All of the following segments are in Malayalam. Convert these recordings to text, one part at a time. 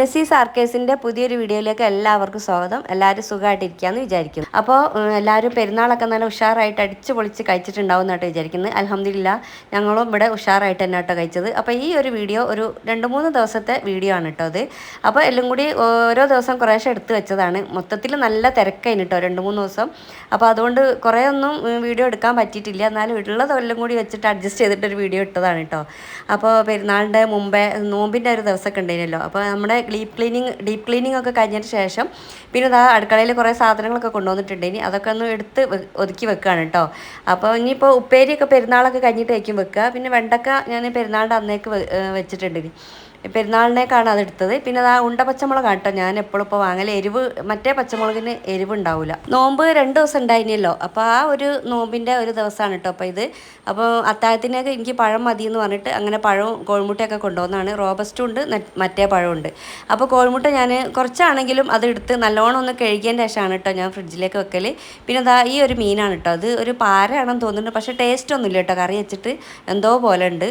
നസീസ് ആർക്കേസിന്റെ പുതിയൊരു വീഡിയോയിലേക്ക് എല്ലാവർക്കും സ്വാഗതം. എല്ലാവരും സുഖമായിട്ടിരിക്കാന്ന് വിചാരിക്കുന്നു. അപ്പോൾ എല്ലാവരും പെരുന്നാളൊക്കെ നല്ല ഉഷാറായിട്ട് അടിച്ചു പൊളിച്ച് കഴിച്ചിട്ടുണ്ടാവും എന്നാട്ടോ വിചാരിക്കുന്നത് അലഹമില്ല ഞങ്ങളും ഇവിടെ ഉഷാറായിട്ട് തന്നെ കേട്ടോ കഴിച്ചത്. അപ്പോൾ ഈ ഒരു വീഡിയോ ഒരു രണ്ട് മൂന്ന് ദിവസത്തെ വീഡിയോ ആണ് കേട്ടോ അത്. അപ്പോൾ എല്ലാം കൂടി ഓരോ ദിവസം കുറേശ്ശെ എടുത്ത് വെച്ചതാണ്. മൊത്തത്തിൽ നല്ല തിരക്കായിന് കേട്ടോ രണ്ട് മൂന്ന് ദിവസം. അപ്പോൾ അതുകൊണ്ട് കുറേ ഒന്നും വീഡിയോ എടുക്കാൻ പറ്റിയിട്ടില്ല. എന്നാലും ഉള്ളതെല്ലാം കൂടി വെച്ചിട്ട് അഡ്ജസ്റ്റ് ചെയ്തിട്ടൊരു വീഡിയോ ഇട്ടതാണ് കേട്ടോ. അപ്പോൾ പെരുന്നാളിന്റെ മുമ്പേ നോമ്പിന്റെ ഒരു ദിവസമൊക്കെ ഉണ്ടായിരുന്നല്ലോ. അപ്പോൾ നമ്മുടെ ഡീപ്പ് ക്ലീനിങ് ഡീപ്പ് ക്ലീനിങ് ഒക്കെ കഴിഞ്ഞതിന് ശേഷം പിന്നെ ഇതാ അടുക്കളയിൽ കുറേ സാധനങ്ങളൊക്കെ കൊണ്ടുവന്നിട്ടുണ്ട്. ഇനി അതൊക്കെ ഒന്ന് എടുത്ത് ഒതുക്കി വെക്കുകയാണ് കേട്ടോ അപ്പോൾ ഇനിയിപ്പോൾ ഉപ്പേരിയൊക്കെ പെരുന്നാളൊക്കെ കഴിഞ്ഞിട്ട് വെക്കുക പിന്നെ വെണ്ടക്ക ഞാൻ പെരുന്നാളിന്റെ അന്നേക്ക് വെച്ചിട്ടുണ്ട് ഇനി. പെരുന്നാളിനേക്കാണ് അത് എടുത്തത്. പിന്നെ ആ ഉണ്ട പച്ചമുളകാണ് കേട്ടോ ഞാൻ എപ്പോഴും ഇപ്പോൾ വാങ്ങൽ എരിവ് മറ്റേ പച്ചമുളകിന് എരിവ് ഉണ്ടാവില്ല നോമ്പ് രണ്ട് ദിവസം ഉണ്ടായിരുന്നല്ലോ അപ്പോൾ ആ ഒരു നോമ്പിന്റെ ഒരു ദിവസമാണ് കേട്ടോ അപ്പോൾ ഇത്. അപ്പോൾ അത്താഴത്തിനൊക്കെ എനിക്ക് പഴം മതി എന്ന് പറഞ്ഞിട്ട് അങ്ങനെ പഴവും കോഴിമുട്ടയൊക്കെ കൊണ്ടുവന്നാണ്. റോബസ്റ്റും ഉണ്ട് മറ്റേ പഴമുണ്ട് അപ്പോൾ കോഴിമുട്ട ഞാൻ കുറച്ചാണെങ്കിലും അത് എടുത്ത് നല്ലോണം ഒന്ന് കഴുകിയതിന്റെ ശേഷമാണ് കേട്ടോ ഞാൻ ഫ്രിഡ്ജിലേക്ക് വെക്കൽ പിന്നെ അതാ ഈ ഒരു മീനാണ് കേട്ടോ. അത് ഒരു പാരയാണെന്ന് തോന്നുന്നുണ്ട്. പക്ഷേ ടേസ്റ്റ് ഒന്നുമില്ല കേട്ടോ. കറി വെച്ചിട്ട് എന്തോ പോലെ ഉണ്ട്.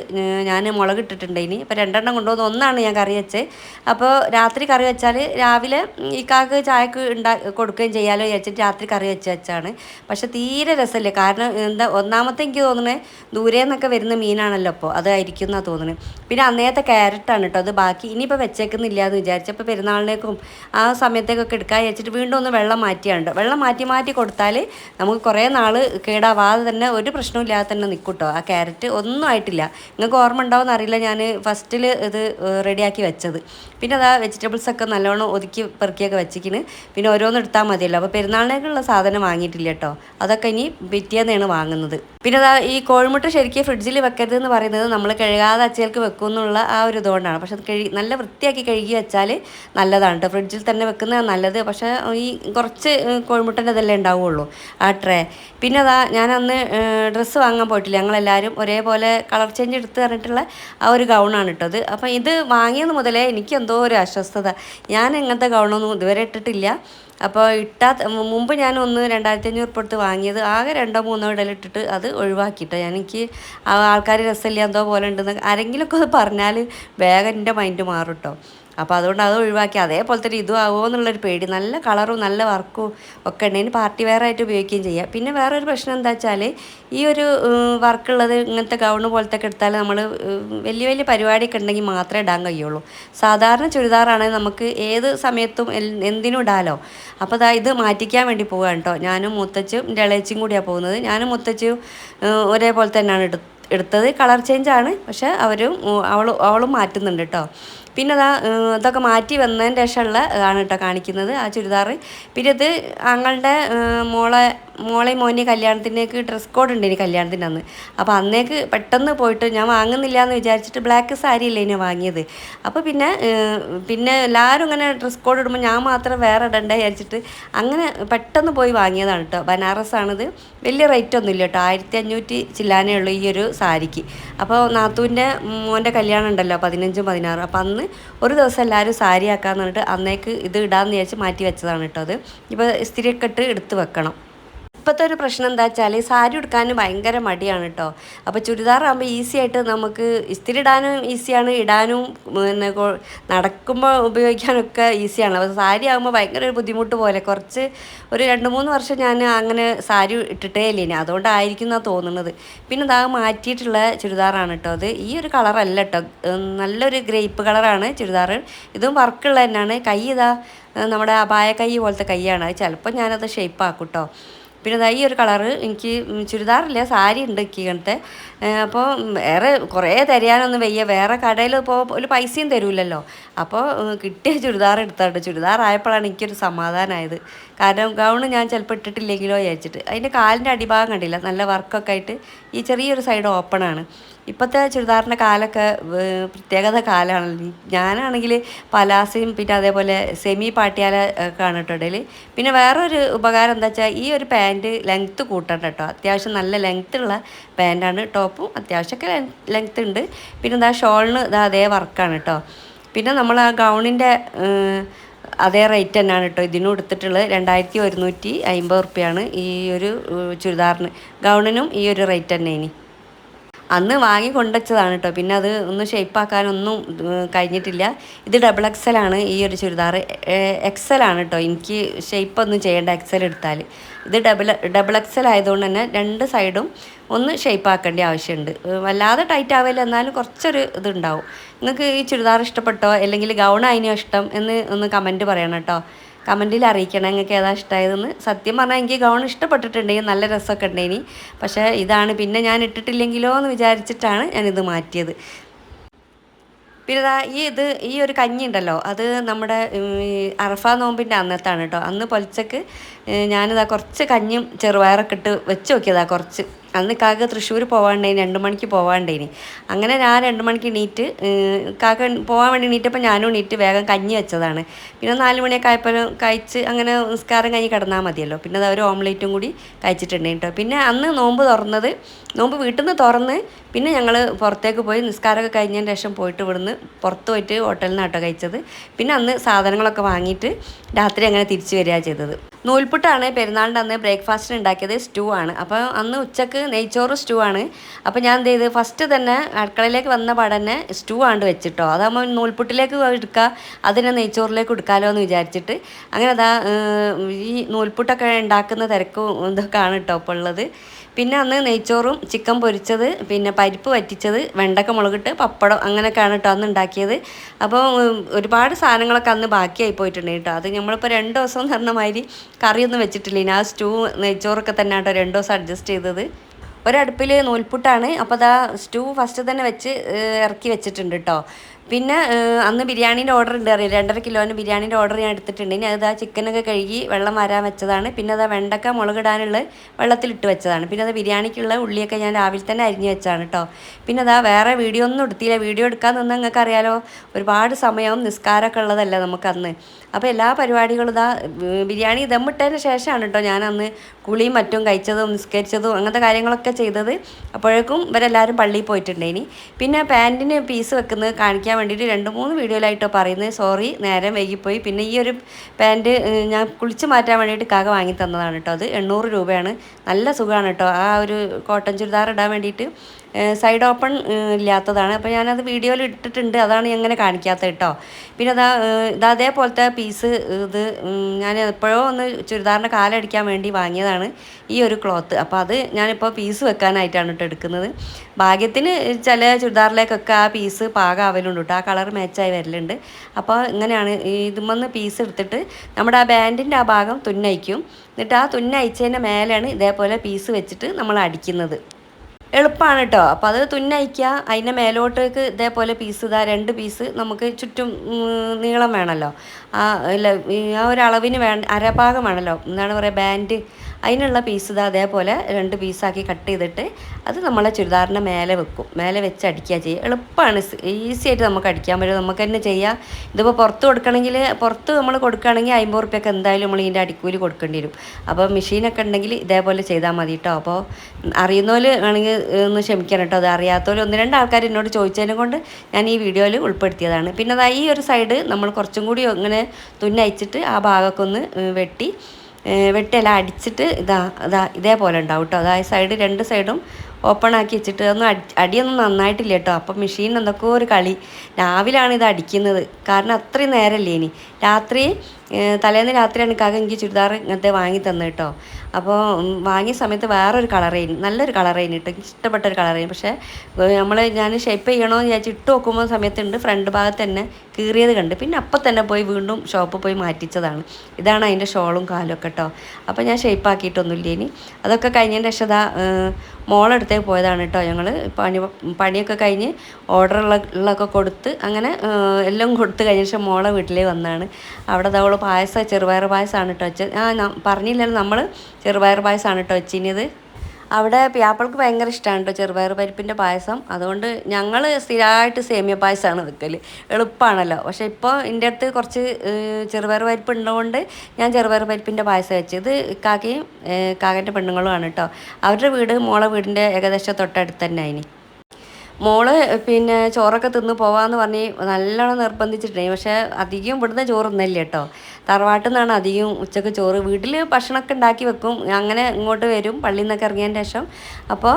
ഞാൻ മുളക് ഇട്ടിട്ടുണ്ട് ഇനി. അപ്പോൾ രണ്ടെണ്ണം കൊണ്ടുവന്ന് ഒന്നാണ് ഞാൻ കറി വെച്ചത് അപ്പോൾ രാത്രി കറി വെച്ചാൽ രാവിലെ ഈ കാക്ക് ചായക്ക് ഉണ്ടാ കൊടുക്കുകയും ചെയ്യാലോ വിചാരിച്ചിട്ട് രാത്രി കറി വെച്ച് വെച്ചാണ്. പക്ഷെ തീരെ രസമില്ല. കാരണം എന്താ ഒന്നാമത്തെ എനിക്ക് തോന്നുന്നത് ദൂരെ നിന്നൊക്കെ വരുന്ന മീനാണല്ലോ അപ്പോൾ അതായിരിക്കും എന്നാണ് തോന്നുന്നത് പിന്നെ അന്നേരത്തെ ക്യാരറ്റാണ് കേട്ടോ. അത് ബാക്കി ഇനിയിപ്പോൾ വെച്ചേക്കുന്നില്ല എന്ന് വിചാരിച്ചപ്പോൾ പെരുന്നാളിനേക്കും ആ സമയത്തേക്കൊക്കെ എടുക്കാൻ വിചാരിച്ചിട്ട് വീണ്ടും ഒന്ന് വെള്ളം മാറ്റിയാണ് വെള്ളം മാറ്റി മാറ്റി കൊടുത്താൽ നമുക്ക് കുറേ നാൾ കേടാവാതെ തന്നെ ഒരു പ്രശ്നമില്ലാതെ തന്നെ നിൽക്കും കേട്ടോ. ആ ക്യാരറ്റ് ഒന്നും ആയിട്ടില്ല. നിങ്ങൾക്ക് ഓർമ്മ ഉണ്ടാവുമെന്ന് അറിയില്ല. ഞാൻ ഫസ്റ്റിൽ ഇത് റെഡിയാക്കി വെച്ചത്. പിന്നെ അതാ വെജിറ്റബിൾസ് ഒക്കെ നല്ലോണം ഒതുക്കി പെറുക്കിയൊക്കെ വെച്ചിക്കിന് പിന്നെ ഓരോന്ന് എടുത്താൽ മതിയല്ലോ. അപ്പോൾ പെരുന്നാളിനേക്കുള്ള സാധനം വാങ്ങിയിട്ടില്ല കേട്ടോ. അതൊക്കെ ഇനി പിറ്റേന്നാണ് വാങ്ങുന്നത്. പിന്നെ അതാ ഈ കോഴിമുട്ട ശരിക്കും ഫ്രിഡ്ജിൽ വെക്കരുത് എന്ന് പറയുന്നത് നമ്മൾ കഴുകാതെ അച്ചേൽക്ക് വെക്കും എന്നുള്ള ആ ഒരു ഇതുകൊണ്ടാണ്. പക്ഷെ കഴുകി നല്ല വൃത്തിയാക്കി കഴുകി വെച്ചാൽ നല്ലതാണ് ഫ്രിഡ്ജിൽ തന്നെ വെക്കുന്നത് നല്ലത്. പക്ഷേ ഈ കുറച്ച് കോഴിമുട്ടന്റെ ഇതല്ലേ ഉണ്ടാവുള്ളൂ ആ ട്രേ. പിന്നെ അതാ ഞാൻ അന്ന് ഡ്രസ്സ് വാങ്ങാൻ പോയിട്ടില്ല. ഞങ്ങളെല്ലാവരും ഒരേപോലെ കളർ ചേഞ്ച് എടുത്ത് പറഞ്ഞിട്ടുള്ള ആ ഒരു ഗൗണാണ് ഇട്ടത് അപ്പം ഇത് വാങ്ങിയത് മുതലേ എനിക്ക് എന്തോ ഒരു അസ്വസ്ഥത. ഞാൻ ഇങ്ങനത്തെ ഗൗണൊന്നും ഇതുവരെ ഇട്ടിട്ടില്ല. അപ്പോൾ ഇട്ടാ മുമ്പ് ഞാൻ ഒന്ന് രണ്ടായിരത്തി അഞ്ഞൂറ് ഉറുപ്പ് എടുത്ത് വാങ്ങിയത് ആകെ രണ്ടോ മൂന്നോ ഇടലിട്ടിട്ട് അത് ഒഴിവാക്കിയിട്ടോ ഞാൻ എനിക്ക് ആൾക്കാർ രസമില്ല എന്തോ പോലെ ഉണ്ടെന്ന് ആരെങ്കിലുമൊക്കെ അത് പറഞ്ഞാൽ വേഗം എന്റെ മൈൻഡ് മാറും കേട്ടോ അപ്പോൾ അതുകൊണ്ട് അത് ഒഴിവാക്കി. അതേപോലെ തന്നെ ഇതും ആവുമോ എന്നുള്ളൊരു പേടി. നല്ല കളറും നല്ല വർക്കും ഒക്കെ ഉണ്ടെങ്കിൽ പാർട്ടി വെയർ ആയിട്ട് ഉപയോഗിക്കുകയും ചെയ്യാം. പിന്നെ വേറൊരു ഒരു പ്രശ്നം എന്താ വെച്ചാൽ ഈ ഒരു വർക്കുള്ളത് ഇങ്ങനത്തെ ഗൗൺ പോലത്തെ ഒക്കെ എടുത്താൽ നമ്മൾ വലിയ വലിയ പരിപാടിയൊക്കെ ഉണ്ടെങ്കിൽ മാത്രമേ ഇടാൻ കഴിയുള്ളൂ. സാധാരണ ചുരിദാറാണെങ്കിൽ നമുക്ക് ഏത് സമയത്തും എന്തിനും ഇടാലോ. അപ്പോൾ അതാ ഇത് മാറ്റിക്കാൻ വേണ്ടി പോവുകയാണ് കേട്ടോ. ഞാനും മുത്തച്ചും ഇളയച്ചും കൂടിയാണ് പോകുന്നത്. ഞാനും മുത്തച്ചും ഒരേപോലെ തന്നെയാണ് എടുത്തത്. കളർ ചേഞ്ചാണ് പക്ഷെ അവരും അവൾ അവളും മാറ്റുന്നുണ്ട് കേട്ടോ. പിന്നെ അതാ അതൊക്കെ മാറ്റി വന്നതിന് ശേഷമുള്ള ഇതാണ് കേട്ടോ കാണിക്കുന്നത് ആ ചുരിദാർ. പിന്നെ ഇത് ഞങ്ങളുടെ മോളെ മോളെ മോന്റെ കല്യാണത്തിനേക്ക് ഡ്രസ് കോഡ് ഉണ്ട് ഇനി കല്യാണത്തിന്റെ അന്ന്. അപ്പോൾ അന്നേക്ക് പെട്ടെന്ന് പോയിട്ട് ഞാൻ വാങ്ങുന്നില്ല എന്ന് വിചാരിച്ചിട്ട് ബ്ലാക്ക് സാരി അല്ലേ ഇനി വാങ്ങിയത്. അപ്പോൾ പിന്നെ പിന്നെ എല്ലാവരും ഇങ്ങനെ ഡ്രസ് കോഡ് ഇടുമ്പോൾ ഞാൻ മാത്രം വേറെ ഇടണ്ട വിചാരിച്ചിട്ട് അങ്ങനെ പെട്ടെന്ന് പോയി വാങ്ങിയതാണ് കേട്ടോ. ബനാറസ് ആണിത്. വലിയ റേറ്റ് ഒന്നുമില്ല കേട്ടോ. ആയിരത്തി അഞ്ഞൂറ്റി ചില്ലാനേ ഉള്ളൂ ഈ ഒരു സാരിക്ക്. അപ്പോൾ നാത്തൂന്റെ മോന്റെ കല്യാണം ഉണ്ടല്ലോ പതിനഞ്ചും പതിനാറും. അപ്പോൾ അന്ന് ഒരു ദിവസം എല്ലാവരും സാരി ആക്കാന്ന് പറഞ്ഞിട്ട് അന്നേക്ക് ഇത് ഇടാമെന്ന് വിചാരിച്ച് മാറ്റി വെച്ചതാണ് കേട്ടോ അത്. ഇപ്പോൾ സ്ഥിരക്കെട്ട് എടുത്ത് വെക്കണം. ഇപ്പോഴത്തെ ഒരു പ്രശ്നം എന്താ വെച്ചാൽ സാരി ഉടുക്കാൻ ഭയങ്കര മടിയാണ് കേട്ടോ അപ്പോൾ ചുരിദാറാകുമ്പോൾ ഈസി ആയിട്ട് നമുക്ക് ഇസ്തിരി ഇടാനും ഈസിയാണ് ഇടാനും പിന്നെ നടക്കുമ്പോൾ ഉപയോഗിക്കാനൊക്കെ ഈസിയാണ് അപ്പോൾ സാരി ആകുമ്പോൾ ഭയങ്കര ഒരു ബുദ്ധിമുട്ട് പോലെ. കുറച്ച് ഒരു രണ്ട് മൂന്ന് വർഷം ഞാൻ അങ്ങനെ സാരി ഇട്ടിട്ടേ ഇല്ല ഇനി. അതുകൊണ്ടായിരിക്കും എന്നാണ് തോന്നുന്നത്. പിന്നെ ഇതാ മാറ്റിയിട്ടുള്ള ചുരിദാറാണ് കേട്ടോ അത്. ഈ ഒരു കളറല്ല കേട്ടോ നല്ലൊരു ഗ്രേപ്പ് കളറാണ് ചുരിദാർ ഇതും വർക്കുള്ള തന്നെയാണ്. കൈ ഇതാ നമ്മുടെ അപായ കൈ പോലത്തെ കൈയാണ്. ചിലപ്പോൾ ഞാനത് ഷേപ്പ് ആക്കും കേട്ടോ പിന്നെ ഇതാ ഈ ഒരു കളറ് എനിക്ക് ചുരിദാറില്ല സാരി ഉണ്ട് എനിക്ക് അപ്പോൾ വേറെ കുറേ തരാനൊന്നും വയ്യ. വേറെ കടയിൽ ഇപ്പോൾ ഒരു പൈസയും തരൂലല്ലോ. അപ്പോൾ കിട്ടിയ ചുരിദാർ എടുത്തോട്ട്. ചുരിദാർ ആയപ്പോഴാണ് എനിക്കൊരു സമാധാനമായത് കാരണം ഗൗണ് ഞാൻ ചിലപ്പോൾ ഇട്ടിട്ടില്ലെങ്കിലോ വിചാരിച്ചിട്ട്. അതിന്റെ കാലിന്റെ അടിഭാഗം കണ്ടില്ല. നല്ല വർക്കൊക്കെ ആയിട്ട് ഈ ചെറിയൊരു സൈഡ് ഓപ്പണാണ് ഇപ്പോഴത്തെ ചുരിദാറിന്റെ കാലൊക്കെ പ്രത്യേകത കാലമാണല്ലോ. ഞാനാണെങ്കിൽ പലാസയും പിന്നെ അതേപോലെ സെമി പാട്ടിയാല കാണിട്ടുണ്ടെങ്കിൽ പിന്നെ വേറൊരു ഉപകാരം എന്താ വെച്ചാൽ ഈ ഒരു പാന്റ് ലെങ്ത്ത് കൂട്ടണ്ട കേട്ടോ. അത്യാവശ്യം നല്ല ലെങ്ത്ത് ഉള്ള പാന്റാണ്. ടോപ്പും അത്യാവശ്യമൊക്കെ ലെങ്ത്ത് ഉണ്ട്. പിന്നെ എന്താ ഷോളിന് ഇതാ അതേ വർക്കാണ് കേട്ടോ. പിന്നെ നമ്മൾ ആ ഗൗണിന്റെ അതേ റേറ്റ് തന്നെയാണ് കേട്ടോ ഇതിനും എടുത്തിട്ടുള്ളത്. രണ്ടായിരത്തി ഒരുന്നൂറ്റി അമ്പത് റുപ്യയാണ് ഈ ഒരു ചുരിദാറിന്. ഗൗണിനും ഈ ഒരു റേറ്റ് തന്നെ ഇനി അന്ന് വാങ്ങി കൊണ്ടുവച്ചതാണ് കേട്ടോ പിന്നെ അത് ഒന്ന് ഷേപ്പാക്കാനൊന്നും കഴിഞ്ഞിട്ടില്ല. ഇത് ഡബിൾ എക്സൽ ആണ് ഈ ഒരു ചുരിദാർ എക്സൽ ആണ് കേട്ടോ എനിക്ക് ഷേപ്പ് ഒന്നും ചെയ്യേണ്ട എക്സൽ എടുത്താൽ. ഇത് ഡബിൾ ഡബിൾ എക്സൽ ആയതുകൊണ്ട് തന്നെ രണ്ട് സൈഡും ഒന്ന് ഷേപ്പ് ആക്കേണ്ട ആവശ്യമുണ്ട്. വല്ലാതെ ടൈറ്റ് ആവില്ല എന്നാലും കുറച്ചൊരു ഇതുണ്ടാവും. നിങ്ങൾക്ക് ഈ ചുരിദാർ ഇഷ്ടപ്പെട്ടോ? അല്ലെങ്കിൽ ഗൗൺ അതിനോ ഇഷ്ടം എന്ന് ഒന്ന് കമന്റ് പറയണം കേട്ടോ കമന്റിൽ അറിയിക്കണം നിങ്ങൾക്ക് ഏതാ ഇഷ്ടമായതെന്ന് സത്യം പറഞ്ഞാൽ എനിക്ക് ഗൗൺ ഇഷ്ടപ്പെട്ടിട്ടുണ്ടെങ്കിൽ നല്ല രസമൊക്കെ ഉണ്ടേനി. പക്ഷേ ഇതാണ് പിന്നെ ഞാൻ ഇട്ടിട്ടില്ലെങ്കിലോ എന്ന് വിചാരിച്ചിട്ടാണ് ഞാനിത് മാറ്റിയത്. പിന്നെ ഈ ഇത് ഈ ഒരു കഞ്ഞി ഉണ്ടല്ലോ അത് നമ്മുടെ അറഫ നോമ്പിന്റെ അന്നത്താണ് കേട്ടോ. അന്ന് പൊലിച്ചക്ക് ഞാനിതാ കുറച്ച് കഞ്ഞിയും ചെറുപയറൊക്കെ ഇട്ട് വെച്ച് നോക്കിയതാ കുറച്ച്. അന്ന് കാക്ക തൃശ്ശൂർ പോവാണ്ടേനി രണ്ട് മണിക്ക് പോവാണ്ടേനി അങ്ങനെ ഞാൻ രണ്ട് മണിക്ക് നീറ്റ് കാക്ക പോകാൻ വേണ്ടി നീറ്റപ്പോൾ ഞാനും നീറ്റ് വേഗം കഞ്ഞി വെച്ചതാണ്. പിന്നെ നാല് മണിയൊക്കെ ആയപ്പോൾ കഴിച്ച് അങ്ങനെ നിസ്കാരം കഴിഞ്ഞ് കിടന്നാൽ മതിയല്ലോ. പിന്നെ അത് ഒരു ഓംലേറ്റും കൂടി കഴിച്ചിട്ടുണ്ട് കേട്ടോ. പിന്നെ അന്ന് നോമ്പ് തുറന്നത് നോമ്പ് വീട്ടിൽ നിന്ന് തുറന്ന് പിന്നെ ഞങ്ങൾ പുറത്തേക്ക് പോയി നിസ്കാരമൊക്കെ കഴിഞ്ഞതിന് ശേഷം പോയിട്ട് ഇവിടുന്ന് പുറത്ത് പോയിട്ട് ഹോട്ടലിൽ നിന്ന് കേട്ടോ കഴിച്ചത്. പിന്നെ അന്ന് സാധനങ്ങളൊക്കെ വാങ്ങിയിട്ട് രാത്രി അങ്ങനെ തിരിച്ചു വരിക ചെയ്തത്. നൂൽപുട്ടാണ് പെരുന്നാളിന്റെ അന്ന് ബ്രേക്ക്ഫാസ്റ്റിന് ഉണ്ടാക്കിയത് സ്റ്റൂ ആണ് അപ്പോൾ അന്ന് ഉച്ചയ്ക്ക് നെയ്ച്ചോറ് സ്റ്റൂ ആണ് അപ്പോൾ ഞാൻ എന്ത് ചെയ്ത് ഫസ്റ്റ് തന്നെ അടുക്കളയിലേക്ക് വന്ന പാടന്നെ സ്റ്റൂ ആണ്ട് വെച്ചിട്ടോ. അതാകുമ്പോൾ നൂൽപുട്ടിലേക്ക് എടുക്കുക അതിനെ നെയ്ച്ചോറിലേക്ക് എടുക്കാമല്ലോ എന്ന് വിചാരിച്ചിട്ട്. അങ്ങനെ അതാ ഈ നൂൽപുട്ടൊക്കെ ഉണ്ടാക്കുന്ന തിരക്കും ഇതൊക്കെ ആണ് കേട്ടോ ഇപ്പോൾ ഉള്ളത്. പിന്നെ അന്ന് നെയ്ച്ചോറും ചിക്കൻ പൊരിച്ചത് പിന്നെ പരിപ്പ് വറ്റിച്ചത് വെണ്ടക്ക മുളകിട്ട് പപ്പടം അങ്ങനെയൊക്കെയാണ് കേട്ടോ അന്ന് ഉണ്ടാക്കിയത്. അപ്പോൾ ഒരുപാട് സാധനങ്ങളൊക്കെ അന്ന് ബാക്കിയായി പോയിട്ടുണ്ട് കേട്ടോ അത് നമ്മളിപ്പോൾ രണ്ട് ദിവസം തന്നമാതിരി മാതിരി കറിയൊന്നും വെച്ചിട്ടില്ല. ഇനി ആ സ്റ്റൂ നെയ്ച്ചോറൊക്കെ തന്നെ കേട്ടോ രണ്ട് ദിവസം അഡ്ജസ്റ്റ് ചെയ്തത്. ഒരടുപ്പിൽ നൂൽപുട്ടാണ്. അപ്പോൾ അതാ സ്റ്റൂ ഫസ്റ്റ് തന്നെ വെച്ച് ഇറക്കി വെച്ചിട്ടുണ്ട് കേട്ടോ പിന്നെ അന്ന് ബിരിയാണീന്റെ ഓർഡർ ഉണ്ട് അറിയാം? രണ്ടര കിലോന് ബിരിയാണീന്റെ ഓർഡർ ഞാൻ എടുത്തിട്ടുണ്ട്. ഇനി അത് ആ ചിക്കനൊക്കെ കഴുകി വെള്ളം വരാൻ വെച്ചതാണ്. പിന്നെ അത് വെണ്ടക്ക മുളകിടാനുള്ള വെള്ളത്തിലിട്ട് വെച്ചതാണ്. പിന്നെ അത് ബിരിയാണിക്കുള്ള ഉള്ളിയൊക്കെ ഞാൻ രാവിലെ തന്നെ അരിഞ്ഞ് വെച്ചാണ് കേട്ടോ പിന്നെ അതാ വേറെ വീഡിയോ ഒന്നും എടുത്തില്ല. വീഡിയോ എടുക്കാൻ നിന്ന് നിങ്ങൾക്ക് അറിയാലോ ഒരുപാട് സമയവും നിസ്കാരമൊക്കെ ഉള്ളതല്ലേ നമുക്കന്ന് അപ്പോൾ എല്ലാ പരിപാടികളും ഇതാ ബിരിയാണി ദമ്മിട്ടതിന് ശേഷമാണ് കേട്ടോ ഞാൻ അന്ന് കുളിയും മറ്റും കഴിച്ചതും നിസ്കരിച്ചതും അങ്ങനത്തെ കാര്യങ്ങളൊക്കെ ചെയ്തത്. അപ്പോഴേക്കും ഇവരെല്ലാവരും പള്ളിയിൽ പോയിട്ടുണ്ടേനി പിന്നെ പാന്റിന് പീസ് വെക്കുന്നത് കാണിക്കാൻ വേണ്ടിയിട്ട് രണ്ട് മൂന്ന് വീഡിയോയിലായിട്ടോ പറയുന്നത്. സോറി നേരം വൈകിപ്പോയി. പിന്നെ ഈ ഒരു പാന്റ് ഞാൻ കുളിച്ച് മാറ്റാൻ വേണ്ടിയിട്ട് കാക വാങ്ങി തന്നതാണ് കേട്ടോ. അത് എണ്ണൂറ് രൂപയാണ്. നല്ല സുഖമാണ് കേട്ടോ. ആ ഒരു കോട്ടൺ ചുരിദാർ ഇടാൻ വേണ്ടിയിട്ട് സൈഡ് ഓപ്പൺ ഇല്ലാത്തതാണ്. അപ്പോൾ ഞാനത് വീഡിയോയിൽ ഇട്ടിട്ടുണ്ട്. അതാണ് എങ്ങനെ അങ്ങനെ കാണിക്കാത്തത് കേട്ടോ പിന്നെ അതാ ഇത് അതേപോലത്തെ പീസ് ഇത് ഞാൻ എപ്പോഴോ ഒന്ന് ചുരിദാറിന്റെ കാലടിക്കാൻ വേണ്ടി വാങ്ങിയതാണ് ഈ ഒരു ക്ലോത്ത് അപ്പോൾ അത് ഞാനിപ്പോൾ പീസ് വെക്കാനായിട്ടാണ് കേട്ടോ എടുക്കുന്നത്. ഭാഗ്യത്തിന് ചില ചുരിദാറിലേക്കൊക്കെ ആ പീസ് പാകാവലുണ്ട് കേട്ടോ ആ കളർ മാച്ചായി വരലുണ്ട്. അപ്പോൾ ഇങ്ങനെയാണ് ഇതുമെന്ന് പീസ് എടുത്തിട്ട് നമ്മുടെ ആ ബാൻഡിന്റെ ആ ഭാഗം തുന്നയിക്കും. എന്നിട്ട് ആ തുന്നയിച്ചതിന്റെ മേലെയാണ് ഇതേപോലെ പീസ് വെച്ചിട്ട് നമ്മൾ അടിക്കുന്നത്. എളുപ്പമാണ് കേട്ടോ അപ്പോൾ അത് തുന്നയിക്കുക അതിന്റെ മേലോട്ടേക്ക് ഇതേപോലെ പീസ് ഇതാ രണ്ട് പീസ് നമുക്ക് ചുറ്റും നീളം വേണമല്ലോ ആ ആ ഒരു അളവിന് വേണ്ട അരഭാഗം വേണമല്ലോ എന്താണ് പറയുക ബാൻഡ് അതിനുള്ള പീസ് ഇതാ അതേപോലെ രണ്ട് പീസാക്കി കട്ട് ചെയ്തിട്ട് അത് നമ്മളെ ചുരിദാറിന്റെ മേലെ വെക്കും. മേലെ വെച്ച് അടിക്കുക ചെയ്യുക എളുപ്പമാണ്. ഈസി ആയിട്ട് നമുക്ക് അടിക്കാൻ പറ്റും. നമുക്ക് തന്നെ ചെയ്യാം. ഇതിപ്പോൾ പുറത്ത് കൊടുക്കണമെങ്കിൽ പുറത്ത് നമ്മൾ കൊടുക്കുകയാണെങ്കിൽ അമ്പത് റുപ്യൊക്കെ എന്തായാലും നമ്മൾ ഇതിന്റെ അടിക്കൂലി കൊടുക്കേണ്ടി വരും. അപ്പോൾ മെഷീനൊക്കെ ഉണ്ടെങ്കിൽ ഇതേപോലെ ചെയ്താൽ മതി കേട്ടോ അപ്പോൾ അറിയുന്നവർ ആണെങ്കിൽ ഒന്ന് ക്ഷമിക്കണം കേട്ടോ അത് അറിയാത്തവർ ഒന്ന് രണ്ട് ആൾക്കാർ എന്നോട് ചോദിച്ചതിനെ കൊണ്ട് ഞാൻ ഈ വീഡിയോയിൽ ഉൾപ്പെടുത്തിയതാണ്. പിന്നെ അതാ ഈ ഒരു സൈഡ് നമ്മൾ കുറച്ചും കൂടി ഇങ്ങനെ തുന്നയച്ചിട്ട് ആ ഭാഗമൊക്കെ ഒന്ന് വെട്ടി വെട്ടിയെല്ലാം അടിച്ചിട്ട് ഇതാ ഇതാ ഇതേപോലെ ഉണ്ടാവും കേട്ടോ അതായത് സൈഡ് രണ്ട് സൈഡും ഓപ്പൺ ആക്കി വെച്ചിട്ട് ഒന്നും അടി അടിയൊന്നും നന്നായിട്ടില്ല കേട്ടോ അപ്പം മെഷീൻ എന്തൊക്കെയോ ഒരു കളി. രാവിലെയാണ് ഇത് അടിക്കുന്നത്. കാരണം അത്രയും നേരമല്ലേ ഇനി. രാത്രി തലേന്ന് രാത്രിയാണ് കാക്ക എനിക്ക് ചുരിദാർ ഇങ്ങനത്തെ വാങ്ങി തന്നു കേട്ടോ. അപ്പോൾ വാങ്ങിയ സമയത്ത് വേറൊരു കളറേ നല്ലൊരു കളറേ കേട്ടോ. എനിക്ക് ഇഷ്ടപ്പെട്ട ഒരു കളറേ പക്ഷേ നമ്മൾ ഞാൻ ഷേപ്പ് ചെയ്യണമെന്ന് വിചാരിച്ച് ഇട്ട് നോക്കുമ്പോൾ സമയത്തുണ്ട്. ഫ്രണ്ട് ഭാഗത്ത് തന്നെ കീറിയത് കണ്ട്. പിന്നെ അപ്പം തന്നെ പോയി വീണ്ടും ഷോപ്പ് പോയി മാറ്റിച്ചതാണ്. ഇതാണ് അതിന്റെ ഷോളും കാലും ഒക്കെ കേട്ടോ. അപ്പോൾ ഞാൻ ഷേപ്പ് ആക്കിയിട്ടൊന്നുമില്ല ഇനി. അതൊക്കെ കഴിഞ്ഞതിന്റെ ശേഷം മോളെടുത്തേക്ക് പോയതാണ് കേട്ടോ ഞങ്ങൾ പണി പണിയൊക്കെ കഴിഞ്ഞ് ഓർഡറുള്ളൊക്കെ കൊടുത്ത് അങ്ങനെ എല്ലാം കൊടുത്ത് കഴിഞ്ഞ ശേഷം മോളെ വീട്ടിലേ വന്നാണ്. അവിടെ അവൾ പായസം ചെറുപയർ പായസമാണ് കേട്ടോ വെച്ചത്. ആ പറഞ്ഞില്ലല്ലോ നമ്മൾ ചെറുപയർ പായസമാണ് കേട്ടോ വെച്ചിനിയത്. അവിടെ പിയാപ്പിൾക്ക് ഭയങ്കര ഇഷ്ടമാണ് കേട്ടോ ചെറുപയർ പരിപ്പിന്റെ പായസം. അതുകൊണ്ട് ഞങ്ങൾ സ്ഥിരമായിട്ട് സേമിയ പായസമാണ് വെക്കൽ എളുപ്പമാണല്ലോ പക്ഷേ ഇപ്പോൾ എന്റെ അടുത്ത് കുറച്ച് ചെറുപയർ പരിപ്പ് ഉള്ളതുകൊണ്ട് ഞാൻ ചെറുപയർ പരിപ്പിന്റെ പായസം വെച്ചത്. കാക്കയും കാക്കന്റെ പെണ്ണുങ്ങളുമാണ് കേട്ടോ അവരുടെ വീട് മോളെ വീടിന്റെ ഏകദേശം തൊട്ടടുത്ത് തന്നെ അതിന് മോൾ പിന്നെ ചോറൊക്കെ തിന്ന് പോവാന്ന് പറഞ്ഞ് നല്ലോണം നിർബന്ധിച്ചിട്ടുണ്ടായി. പക്ഷേ അധികം ഇവിടുന്ന് ചോറ് തിന്നില്ല കേട്ടോ. തറവാട്ടിൽ നിന്നാണ് അധികം ഉച്ചയ്ക്ക് ചോറ്. വീട്ടിൽ ഭക്ഷണമൊക്കെ ഉണ്ടാക്കി വെക്കും. അങ്ങനെ ഇങ്ങോട്ട് വരും പള്ളിയിൽ നിന്നൊക്കെ ഇറങ്ങിയതിന് ശേഷം. അപ്പോൾ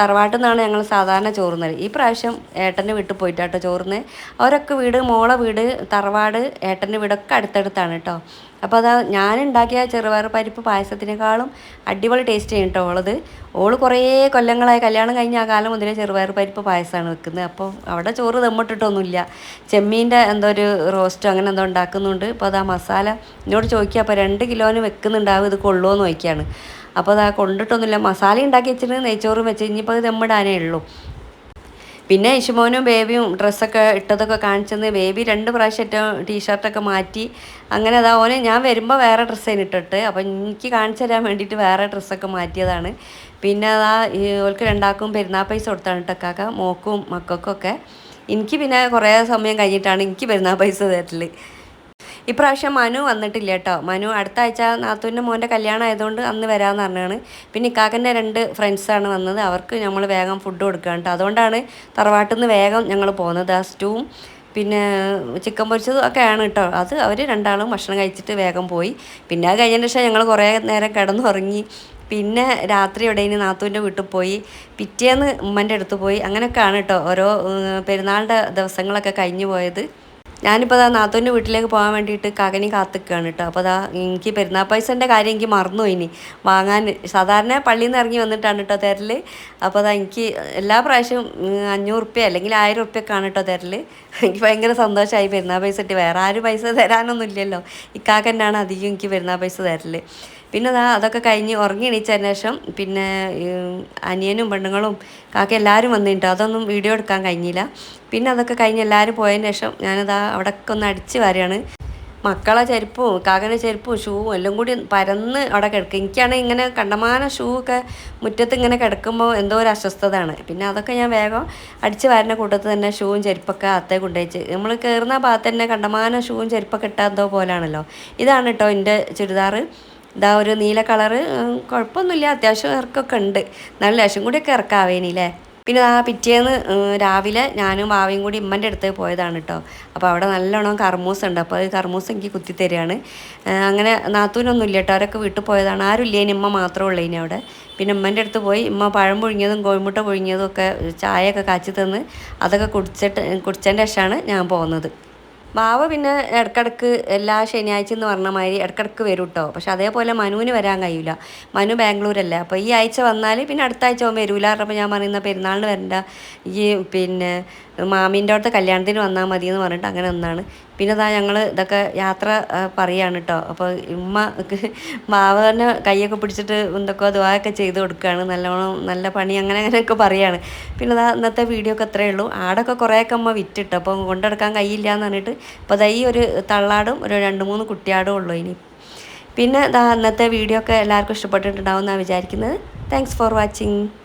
തറവാട്ടിൽ നിന്നാണ് ഞങ്ങൾ സാധാരണ ചോറുന്നത് ഈ പ്രാവശ്യം ഏട്ടന്റെ വീട്ടിൽ പോയിട്ടാട്ടോ ചോറുന്ന് അവരൊക്കെ വീട് മോളെ വീട് തറവാട് ഏട്ടന്റെ വീടൊക്കെ അടുത്തടുത്താണ് കേട്ടോ. അപ്പോൾ അതാ ഞാനുണ്ടാക്കിയ ചെറുപയർ പരിപ്പ് പായസത്തിനേക്കാളും അടിപൊളി ടേസ്റ്റ് ചെയ്യും കേട്ടോ ഉള്ളത് ഓൾ കുറേ കൊല്ലങ്ങളായി കല്യാണം കഴിഞ്ഞ ആ കാലം മുതലേ ചെറുപയർ പരിപ്പ് പായസമാണ് വെക്കുന്നത്. അപ്പോൾ അവിടെ ചോറ് തെമ്മിട്ടിട്ടൊന്നുമില്ല ചെമ്മീന്റെ എന്തോ ഒരു റോസ്റ്റോ അങ്ങനെ എന്തോ ഉണ്ടാക്കുന്നുണ്ട്. അപ്പോൾ ആ മസാല എന്നോട് ചോദിക്കുക അപ്പോൾ രണ്ട് കിലോന് വെക്കുന്നുണ്ടാവും? ഇത് കൊള്ളുമോ എന്ന് ചോദിക്കുകയാണ്. അപ്പോൾ ആ കൊണ്ടിട്ടൊന്നുമില്ല. മസാല ഉണ്ടാക്കി വെച്ചിട്ട് നെയ്ച്ചോറും വെച്ച്. ഇനിയിപ്പോൾ അത് തെമ്മിടാനേ ഉള്ളൂ. പിന്നെ ഇഷുമോനും ബേബിയും ഡ്രസ്സൊക്കെ ഇട്ടതൊക്കെ കാണിച്ചെന്ന് ബേബി രണ്ട് പ്രാവശ്യം ടീഷർട്ടൊക്കെ മാറ്റി. അങ്ങനെ അതാ ഓനെ ഞാൻ വരുമ്പോൾ വേറെ ഡ്രസ്സാണ് ഇട്ടിട്ട്. അപ്പം എനിക്ക് കാണിച്ചു തരാൻ വേണ്ടിയിട്ട് വേറെ ഡ്രസ്സൊക്കെ മാറ്റിയതാണ്. പിന്നെ അതാ ഓൾക്ക് രണ്ടാക്കും പെരുന്നാൾ പൈസ കൊടുത്താണ് ഇട്ടക്കാക്ക മോക്കും മക്കൾക്കൊക്കെ. എനിക്ക് പിന്നെ കുറേ സമയം കഴിഞ്ഞിട്ടാണ് എനിക്ക് പെരുന്നാൾ പൈസ തരൽ. ഇപ്രാവശ്യം മനു വന്നിട്ടില്ല കേട്ടോ. മനു അടുത്ത ആഴ്ച നാത്തൂന്റെ മോന്റെ കല്യാണം ആയതുകൊണ്ട് അന്ന് വരാമെന്ന് പറഞ്ഞാണ്. പിന്നെ ഇക്കാക്കന്റെ രണ്ട് ഫ്രണ്ട്സാണ് വന്നത്. അവർക്ക് നമ്മൾ വേഗം ഫുഡ് കൊടുക്കുക കേട്ടോ. അതുകൊണ്ടാണ് തറവാട്ടിൽ നിന്ന് വേഗം ഞങ്ങൾ പോകുന്നത് ആ സ്റ്റൂവും പിന്നെ ചിക്കൻ പൊരിച്ചതും ഒക്കെയാണ് കേട്ടോ. അത് അവർ രണ്ടാളും ഭക്ഷണം കഴിച്ചിട്ട് വേഗം പോയി. പിന്നെ അത് കഴിഞ്ഞതിന് ശേഷം ഞങ്ങൾ കുറേ നേരം കിടന്നുറങ്ങി. പിന്നെ രാത്രി എവിടെയും നാത്തൂന്റെ വീട്ടിൽ പോയി. പിറ്റേന്ന് ഉമ്മന്റെ അടുത്ത് പോയി. അങ്ങനെയൊക്കെയാണ് കേട്ടോ ഓരോ പെരുന്നാളിന്റെ ദിവസങ്ങളൊക്കെ കഴിഞ്ഞു പോയത്. ഞാനിപ്പോൾ അതാ നാത്തൂന്റെ വീട്ടിലേക്ക് പോകാൻ വേണ്ടിയിട്ട് കകനി കാത്തിക്കുകയാണ് കേട്ടോ അപ്പോൾ അതാ എനിക്ക് പെരുന്നാൾ പൈസന്റെ കാര്യം എനിക്ക് മറന്നു ഇനി. വാങ്ങാൻ സാധാരണ പള്ളിയിൽ നിന്ന് ഇറങ്ങി വന്നിട്ടാണ് കേട്ടോ തരൽ അപ്പോൾ അതാ എനിക്ക് എല്ലാ പ്രാവശ്യവും അഞ്ഞൂറ് റുപ്യ അല്ലെങ്കിൽ ആയിരം റുപ്യൊക്കെയാണ് കേട്ടോ തരൽ എനിക്ക് ഭയങ്കര സന്തോഷമായി പെരുന്നാൾ പൈസ ഇട്ട് വേറെ ആരും പൈസ തരാനൊന്നും ഇല്ലല്ലോ. ഇക്കാക്കന്നാണ് അധികം എനിക്ക് പെരുന്നാൾ പൈസ തരൽ പിന്നെ അതാ അതൊക്കെ കഴിഞ്ഞ് ഉറങ്ങി എണീച്ചതിന് ശേഷം പിന്നെ അനിയനും പെണ്ണുങ്ങളും കാക്ക എല്ലാവരും വന്നിട്ടുണ്ട്. അതൊന്നും വീഡിയോ എടുക്കാൻ കഴിഞ്ഞില്ല. പിന്നെ അതൊക്കെ കഴിഞ്ഞ് എല്ലാവരും പോയതിന് ശേഷം ഞാനതാ അവിടെയൊക്കെ ഒന്ന് അടിച്ച് വരികയാണ് മക്കളെ ചെരുപ്പും കാക്കനെ ചെരുപ്പും ഷൂവും എല്ലാം കൂടി പരന്ന് അവിടെ കിടക്കും. എനിക്കാണെങ്കിൽ ഇങ്ങനെ കണ്ടമാന ഷൂ ഒക്കെ മുറ്റത്ത് ഇങ്ങനെ കിടക്കുമ്പോൾ എന്തോ ഒരു അസ്വസ്ഥതയാണ്. പിന്നെ അതൊക്കെ ഞാൻ വേഗം അടിച്ച് വരുന്ന കൂട്ടത്തിൽ തന്നെ ഷൂവും ചെരുപ്പൊക്കെ അത്തേ കൊണ്ടുവച്ച് നമ്മൾ കയറുന്ന ഭാഗത്ത് തന്നെ കണ്ടമാന ഷൂവും ചെരുപ്പൊക്കെ ഇട്ടാൽ എന്തോ പോലാണല്ലോ. ഇതാണ് കേട്ടോ എന്റെ ചുരിദാർ ഇതാ ഒരു നീല കളറ് കുഴപ്പമൊന്നുമില്ല അത്യാവശ്യം ഇറക്കൊക്കെ ഉണ്ട്. നല്ല ലേശം കൂടിയൊക്കെ ഇറക്കാവേനില്ലേ പിന്നെ ആ പിറ്റേന്ന് രാവിലെ ഞാനും ഭാവിയും കൂടി ഇമ്മന്റെ അടുത്ത് പോയതാണ് കേട്ടോ അപ്പോൾ അവിടെ നല്ലോണം കർമൂസ് ഉണ്ട്. അപ്പോൾ അത് കർമൂസ് എനിക്ക് കുത്തിത്തരികയാണ് അങ്ങനെ നാത്തൂനൊന്നും ഇല്ല കേട്ടോ അവരൊക്കെ വീട്ടിൽ പോയതാണ്. ആരും ഇല്ല ഇനി ഇമ്മ മാത്രമേ ഉള്ളൂ ഇനി അവിടെ. പിന്നെ ഉമ്മന്റെ അടുത്ത് പോയി ഉമ്മ പഴം പുഴുങ്ങിയതും കോഴിമുട്ട പുഴുങ്ങിയതും ഒക്കെ ചായയൊക്കെ കാച്ചി തന്ന് അതൊക്കെ കുടിച്ചിട്ട് കുടിച്ചതിന്റെ ശേഷമാണ് ഞാൻ പോകുന്നത് ബാവ പിന്നെ ഇടക്കിടക്ക് എല്ലാ ശനിയാഴ്ച എന്ന് പറഞ്ഞ മാതിരി ഇടക്കിടക്ക് വരും കേട്ടോ പക്ഷെ അതേപോലെ മനുവിന് വരാൻ കഴിയില്ല മനു ബാംഗ്ലൂരല്ലേ. അപ്പോൾ ഈ ആഴ്ച വന്നാൽ പിന്നെ അടുത്ത ആഴ്ച അവൻ വരൂല. പറഞ്ഞപ്പോൾ ഞാൻ പറയുന്ന പെരുന്നാളിന് വരണ്ട. ഈ പിന്നെ മാമീന്റെ അവിടുത്തെ കല്യാണത്തിന് വന്നാൽ മതി എന്ന് പറഞ്ഞിട്ട് അങ്ങനെ ഒന്നാണ് പിന്നെ അതാ ഞങ്ങൾ ഇതൊക്കെ യാത്ര പറയുകയാണ് കേട്ടോ അപ്പോൾ ഉമ്മ മാവനെ കൈയൊക്കെ പിടിച്ചിട്ട് എന്തൊക്കെ ദുവായൊക്കെ ചെയ്ത് കൊടുക്കുകയാണ് നല്ലോണം നല്ല പണി അങ്ങനെ അങ്ങനെയൊക്കെ പറയുകയാണ് പിന്നെ അതാ ഇന്നത്തെ വീഡിയോ ഒക്കെ അത്രയേ ഉള്ളൂ. ആടൊക്കെ കുറേയൊക്കെ അമ്മ വിറ്റിട്ട്. അപ്പോൾ കൊണ്ടെടുക്കാൻ കഴിയില്ല എന്ന് പറഞ്ഞിട്ട് അപ്പോൾ അതായി ഈ ഒരു തള്ളാടും ഒരു രണ്ട് മൂന്ന് കുട്ടിയാടും ഉള്ളൂ ഇനി. പിന്നെ ഇതാ ഇന്നത്തെ വീഡിയോ ഒക്കെ എല്ലാവർക്കും ഇഷ്ടപ്പെട്ടിട്ടുണ്ടാവും എന്നാണ് വിചാരിക്കുന്നത്. Thanks for watching